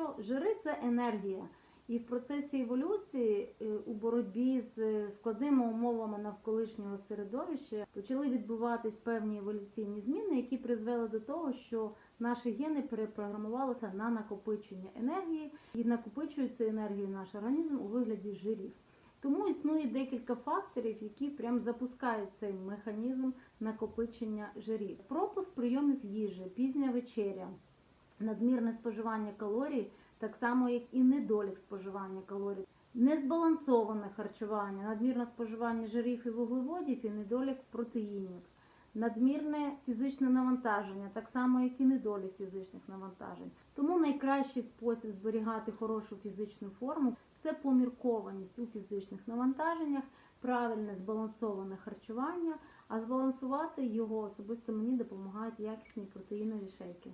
що жири це енергія. І в процесі еволюції е, у боротьбі з складними умовами навколишнього середовища почали відбуватись певні еволюційні зміни, які призвели до того, що наші гени перепрограмувалися на накопичення енергії і накопичується енергію наш організм у вигляді жирів. Тому існує декілька факторів, які прям запускають цей механізм накопичення жирів. Пропуск прийомів їжі, пізня вечеря, надмірне споживання калорій, так само як і недолік споживання калорій, незбалансоване харчування, надмірне споживання жирів і вуглеводів і недолік протеїнів, надмірне фізичне навантаження, так само як і недолік фізичних навантажень. Тому найкращий спосіб зберігати хорошу фізичну форму це поміркованість у фізичних навантаженнях, правильне збалансоване харчування, а збалансувати його особисто мені допомагають якісні протеїнові шейки.